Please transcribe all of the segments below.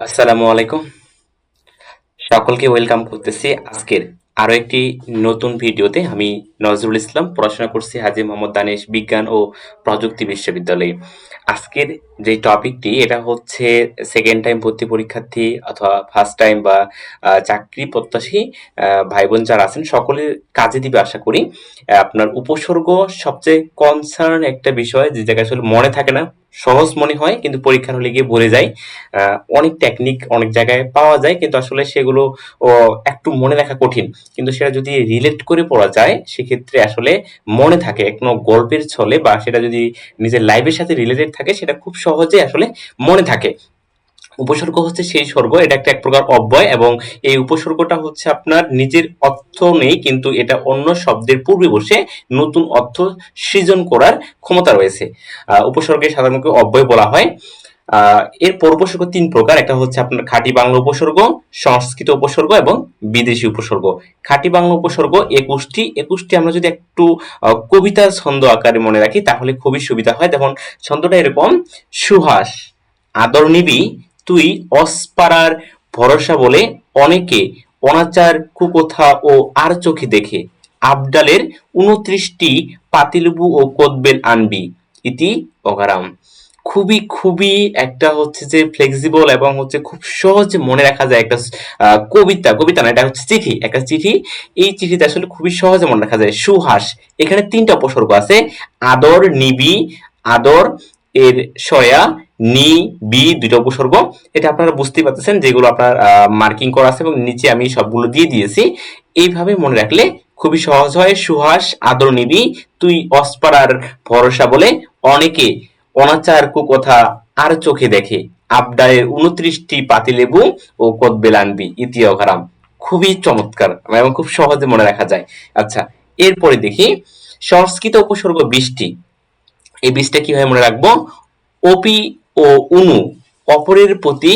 আসসালামু আলাইকুম। সকলকে ওয়েলকাম করতেছি আজকের আরও একটি নতুন ভিডিওতে আমি নজরুল ইসলাম, পড়াশোনা করছি হাজি মোহাম্মদ দানেশ বিজ্ঞান ও প্রযুক্তি বিশ্ববিদ্যালয়ে। আজকের যে টপিকটি, এটা হচ্ছে সেকেন্ড টাইম ভর্তি পরীক্ষার্থী অথবা ফার্স্ট টাইম বা চাকরি প্রত্যাশী ভাই বোন যারা আছেন, সকলের কাজে দিবে আশা করি। আপনার উপসর্গ সবচেয়ে কনসার্ন একটা বিষয়, যে জায়গায় আসলে মনে থাকে না, সহজ মনে হয়, কিন্তু পরীক্ষার হলে গিয়ে বলে যায়। অনেক টেকনিক অনেক জায়গায় পাওয়া যায়, কিন্তু আসলে সেগুলো একটু মনে রাখা কঠিন। কিন্তু সেটা যদি রিলেট করে পড়া যায় সেক্ষেত্রে আসলে মনে থাকে কোনো গল্পের ছলে বা সেটা যদি নিজের লাইফের সাথে রিলেটেড থাকে সেটা খুব সহজে আসলে মনে থাকে। উপসর্গ হচ্ছে সেই স্বর্গ এটা একটা এক প্রকার অব্যয় এবং এই উপসর্গটা হচ্ছে আপনার নিজের অর্থ নেই কিন্তু এটা অন্য শব্দের পূর্বে বসে নতুন অর্থ সৃজন করার ক্ষমতা রয়েছে। আহ, উপসর্গের সাধারণত অব্যয় বলা হয়। এর উপসর্গ তিন প্রকার। একটা হচ্ছে আপনার খাঁটি বাংলা উপসর্গ সংস্কৃত উপসর্গ এবং বিদেশি উপসর্গ। খাঁটি বাংলা উপসর্গ একুশটি। একুশটি আমরা যদি একটু আহ, কবিতার ছন্দ আকারে মনে রাখি তাহলে খুবই সুবিধা হয়। যেমন ছন্দটা এরকম সুহাস আদর নিবি তুই অসপাড়ার ভরসা বলে অনেকে অনাচার কুকথা ও আর চোখে দেখে। আবডালের উনত্রিশটি পাতিলেবু ও কোদবেল আনবি। ইতি অগারাম। খুবই খুবই একটা হচ্ছে যে ফ্লেক্সিবল এবং হচ্ছে খুব সহজে মনে রাখা যায় একটা কবিতা। কবিতা না, এটা হচ্ছে চিঠি। একটা চিঠি, এই চিঠিতে আসলে খুবই সহজে মনে রাখা যায়। সুহাস, এখানে তিনটা উপসর্গ আছে। আদর, নিবি, আদর, এর সয়া, নি, বি দুটো উপসর্গ। এটা আপনারা বুঝতেই পারতেছেন যেগুলো আপনার মার্কিং করা আছে এবং নিচে আমি সবগুলো দিয়ে দিয়েছি। এইভাবে মনে রাখলে খুবই সহজ হয়। সুহাস, আদর, নিবি, তুই অস্পারার ভরসা বলে অনেকে অনাচার কুকথা আর চোখে দেখে। আবডায়ের উনত্রিশটি পাতিলেবু ও কদবেল আনবি ইতিয় ঘরাম খুবই চমৎকার এবং খুব সহজে মনে রাখা যায়। আচ্ছা এরপরে দেখি, সংস্কৃত উপসর্গ বৃষ্টি এই বীজটা কীভাবে মনে রাখব? অপি ও উনু, অপরের প্রতি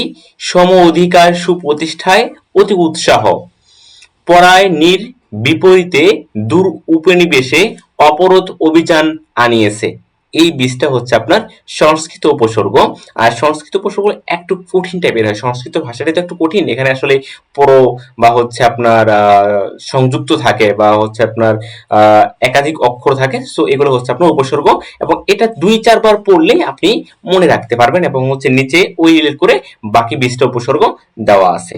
সম অধিকার সুপ্রতিষ্ঠায় অতি উৎসাহ। পরায় নির বিপরীতে দূর উপনিবেশে অপরোধ অভিযান আনিয়েছে। এই বীজটা হচ্ছে আপনার সংস্কৃত উপসর্গ। আর সংস্কৃত উপসর্গ একটু কঠিন টাইপের হয়। সংস্কৃত ভাষাটা তো একটু কঠিন। এখানে আসলে পরো বা হচ্ছে আপনার সংযুক্ত থাকে বা হচ্ছে আপনার একাধিক অক্ষর থাকে। সো এগুলো হচ্ছে আপনার উপসর্গ। এবং এটা দুই চারবার পড়লেই আপনি মনে রাখতে পারবেন এবং হচ্ছে নিচে ওই করে বাকি বিশটা উপসর্গ দেওয়া আছে।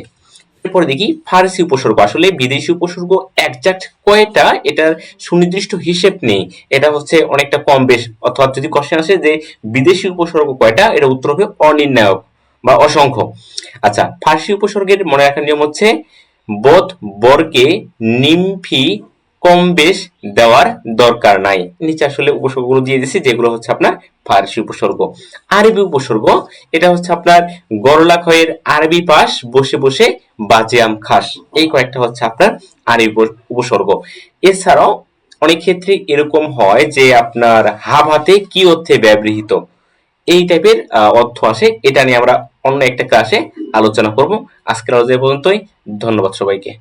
এরপরে দেখি ফার্সি উপসর্গ। আসলে বিদেশি উপসর্গ একজাক্ট কয়টা? এটার সুনির্দিষ্ট হিসেব নেই। এটা হচ্ছে অনেকটা কম বেশ। অর্থাৎ যদি কোশ্চেন আসে যে বিদেশি উপসর্গ কয়টা? এটা উত্তর হবে অনির্ণায়ক বা অসংখ্য। আচ্ছা ফার্সি উপসর্গের মনে রাখার নিয়ম হচ্ছে বধ বরকে নিমফি কম বেশ দেওয়ার দরকার নাই। নিচে আসলে উপসর্গগুলো দিয়ে দিয়েছি, যেগুলো হচ্ছে আপনার ফার্সি উপসর্গ। আরবি উপসর্গ, এটা হচ্ছে আপনার গরলা খয়ের আরবি পাশ বসে বসে বাজেয়াম খাস। এই কয়েকটা হচ্ছে আপনার আরবি উপসর্গ। এছাড়াও অনেক ক্ষেত্রে এরকম হয় যে আপনার হাব হাতে কি অর্থে ব্যবহৃত? এই টাইপের অর্থ আসে। এটা নিয়ে আমরা অন্য একটা ক্লাসে আলোচনা করব। আজকের আলোচনা পর্যন্তই। ধন্যবাদ সবাইকে।